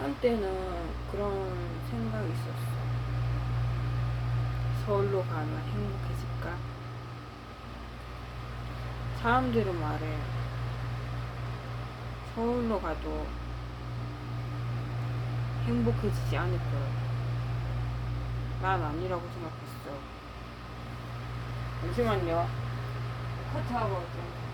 한때는 그런 생각이 있었어. 서울로 가면 행복해질까? 사람들은 말해. 서울로 가도 행복해지지 않을 거야. 난 아니라고 생각했어. 잠시만요. 커트하고 좀.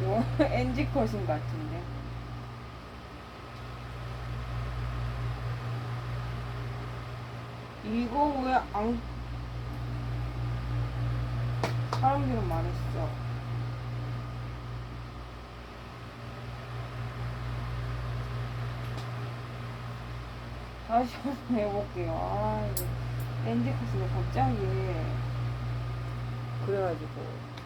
이거 NG 컷인 것 같은데. 이거 왜 안, 사람들은 말했어. 다시 한번 해볼게요. 아, 이거 NG 컷인데 갑자기. 그래가지고.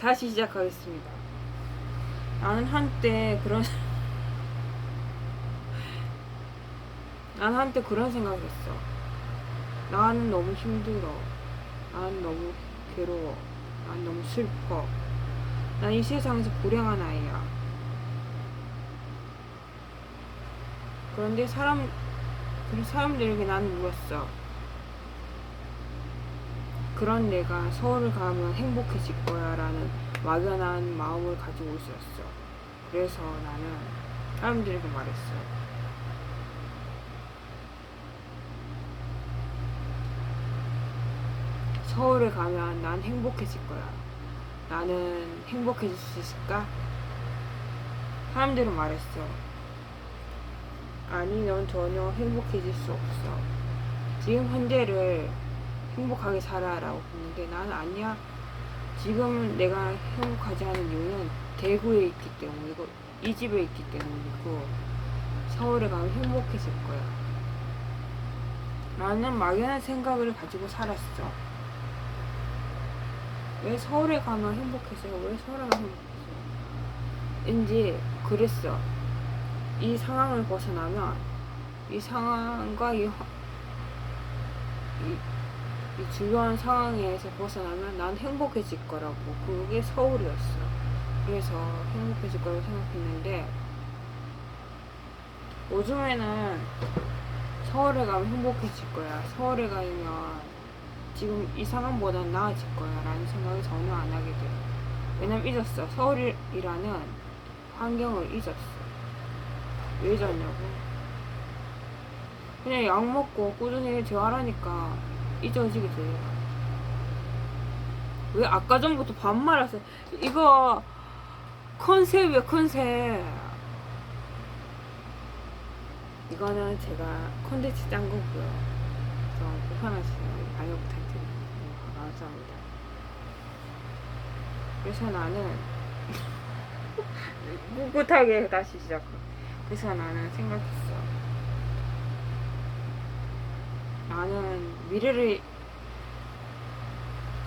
다시 시작하겠습니다. 나는 한때 그런 나는 한때 그런 생각을 했어. 나는 너무 힘들어. 난 너무 괴로워. 난 너무 슬퍼. 난 이 세상에서 불행한 아이야. 그런데 사람, 그 사람들에게 나는 물었어. 그런 내가 서울을 가면 행복해질 거야 라는 막연한 마음을 가지고 있었어. 그래서 나는 사람들에게 말했어. 서울에 가면 난 행복해질 거야. 나는 행복해질 수 있을까? 사람들은 말했어. 아니, 넌 전혀 행복해질 수 없어. 지금 현재를 행복하게 살아라고 했는데 나는 아니야. 지금 내가 행복하지 않은 이유는 대구에 있기 때문이고 이 집에 있기 때문이고 서울에 가면 행복해질 거야. 나는 막연한 생각을 가지고 살았어. 왜 서울에 가면 행복해져요? 왜 서울에 가면 행복해져요? 왠지 그랬어. 이 상황을 벗어나면 이 상황과 이, 화- 이, 이 주요한 상황에서 벗어나면 난 행복해질 거라고. 그게 서울이었어. 그래서 행복해질 거라고 생각했는데 요즘에는 서울에 가면 행복해질 거야. 서울에 가면 지금 이 상황보단 나아질 거야. 라는 생각을 전혀 안 하게 돼. 왜냐면 잊었어. 서울이라는 환경을 잊었어. 왜 잊었냐고. 그냥 약 먹고 꾸준히 재활하니까 잊어지게 돼. 왜 아까 전부터 반말했어? 이거 컨셉이야 컨셉. 이거는 제가 컨텐츠 짠 거고요. 좀 불편하시면 양해 부탁드립니다. 감사합니다. 그래서 나는 꿋꿋하게 다시 시작해. 그래서 나는 생각했어. 나는 미래를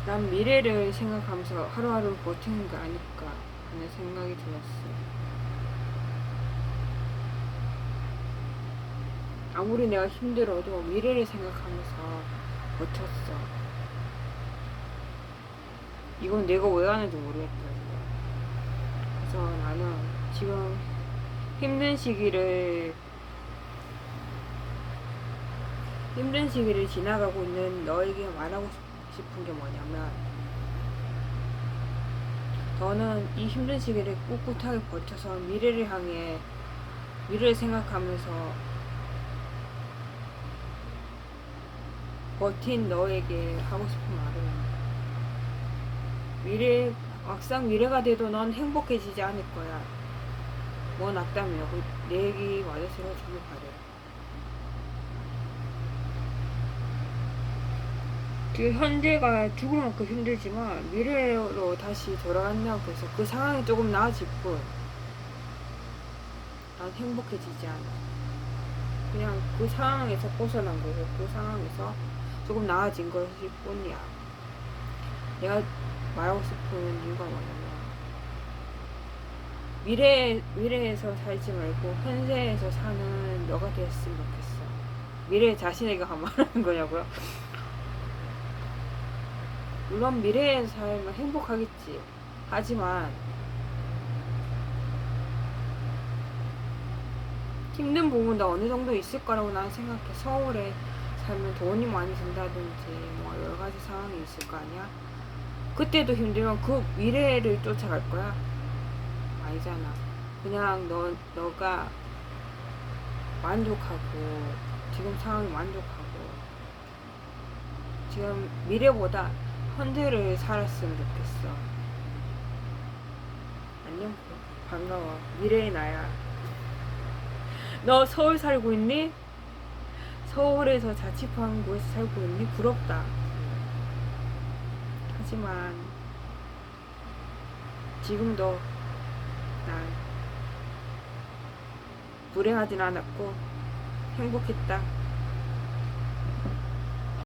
난 미래를 생각하면서 하루하루 버티는 게 아닐까 하는 생각이 들었어. 아무리 내가 힘들어도 미래를 생각하면서 버텼어. 이건 내가 왜 하는지 모르겠다. 이거. 그래서 나는 지금 힘든 시기를 힘든 시기를 지나가고 있는 너에게 말하고 싶은 게 뭐냐면 너는 이 힘든 시기를 꿋꿋하게 버텨서 미래를 향해 미래를 생각하면서 버틴 너에게 하고 싶은 말은 미래 막상 미래가 돼도 넌 행복해지지 않을 거야. 뭔 악담이야. 그내 얘기 맞아서 주길 바래. 지금 현재가 죽을 만큼 힘들지만 미래로 다시 돌아간다고 해서 그 상황이 조금 나아질 뿐. 난 행복해지지 않아. 그냥 그 상황에서 벗어난 거고 그 상황에서 조금 나아진 것일 뿐이야. 내가 말하고 싶은 이유가 뭐냐면 미래 미래에서 살지 말고 현재에서 사는 너가 됐으면 좋겠어. 미래 자신에게 말하는 거냐고요? 물론 미래의 삶은 행복하겠지. 하지만 힘든 부분도 어느 정도 있을 거라고 나는 생각해. 서울에 살면 돈이 많이 든다든지 뭐 여러 가지 상황이 있을 거 아니야. 그때도 힘들면 그 미래를 쫓아갈 거야. 아니잖아. 그냥 너 너가 만족하고 지금 상황이 만족하고 지금 미래보다 현재를 살았으면 좋겠어. 안녕. 반가워. 미래의 나야. 너 서울 살고 있니? 서울에서 자취방구에서 살고 있니? 부럽다. 하지만 지금도 난 불행하진 않았고 행복했다.